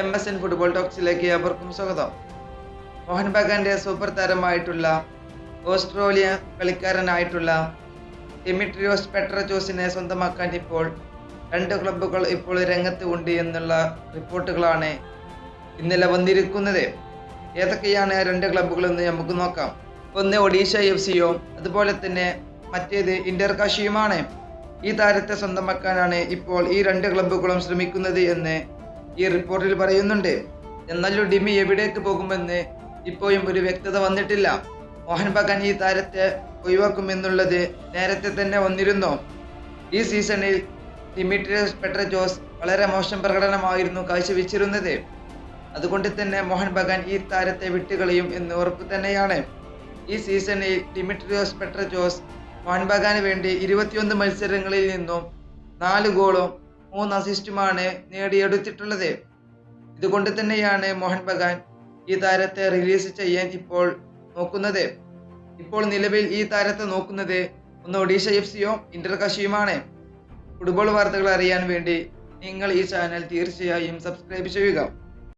M S N football ടോക്സിലേക്ക് അവർക്കും സ്വാഗതം. മോഹൻ ബഗാന്റെ സൂപ്പർ താരമായിട്ടുള്ള ഓസ്ട്രേലിയ കളിക്കാരനായിട്ടുള്ള ഡിമിട്രിയോസ് പെട്രജോസിനെ സ്വന്തമാക്കാൻ ഇപ്പോൾ രണ്ട് ക്ലബ്ബുകൾ ഇപ്പോൾ രംഗത്ത് ഉണ്ട് എന്നുള്ള റിപ്പോർട്ടുകളാണ് ഇന്നലെ വന്നിരിക്കുന്നത്. ഏതൊക്കെയാണ് രണ്ട് ക്ലബ്ബുകളെന്ന് നമുക്ക് നോക്കാം. ഒന്ന് ഒഡീഷ എഫ് സിയും അതുപോലെ തന്നെ മറ്റേത് ഇന്റർ കാശിയുമാണ്. ഈ താരത്തെ സ്വന്തമാക്കാനാണ് ഇപ്പോൾ ഈ രണ്ട് ക്ലബ്ബുകളും ശ്രമിക്കുന്നത് എന്ന് ഈ റിപ്പോർട്ടിൽ പറയുന്നുണ്ട് എന്നാൽ ഡിമി എവിടേക്ക് പോകുമെന്ന് ഇപ്പോഴും ഒരു വ്യക്തത വന്നിട്ടില്ല. മോഹൻ ബഗാൻ ഈ താരത്തെ ഒഴിവാക്കുമെന്നുള്ളത് നേരത്തെ തന്നെ വന്നിരുന്നു. ഈ സീസണിൽ ഡിമിട്രിയസ് പെട്രജോസ് വളരെ മോശം പ്രകടനമായിരുന്നു കാഴ്ചവെച്ചിരുന്നത്. അതുകൊണ്ട് തന്നെ മോഹൻ ബഗാൻ ഈ താരത്തെ വിട്ടുകളയും എന്ന് ഉറപ്പ് തന്നെയാണ്. ഈ സീസണിൽ ഡിമിട്രിയോസ് പെട്രജോസ് മോഹൻ ബഗാന് വേണ്ടി ഇരുപത്തിയൊന്ന് മത്സരങ്ങളിൽ നിന്നും നാല് ഗോളും മൂന്ന് അസിസ്റ്റുമാണ് നേടിയെടുത്തിട്ടുള്ളത്. ഇതുകൊണ്ട് തന്നെയാണ് മോഹൻ ബഗാൻ ഈ താരത്തെ റിലീസ് ചെയ്യാൻ ഇപ്പോൾ നോക്കുന്നത്. ഇപ്പോൾ നിലവിൽ ഈ താരത്തെ നോക്കുന്നത് ഒന്ന് ഒഡീഷ എഫ് സിയോ ഇന്റർ കശിയുമാണ്. ഫുട്ബോൾ വാർത്തകൾ അറിയാൻ വേണ്ടി നിങ്ങൾ ഈ ചാനൽ തീർച്ചയായും സബ്സ്ക്രൈബ് ചെയ്യുക.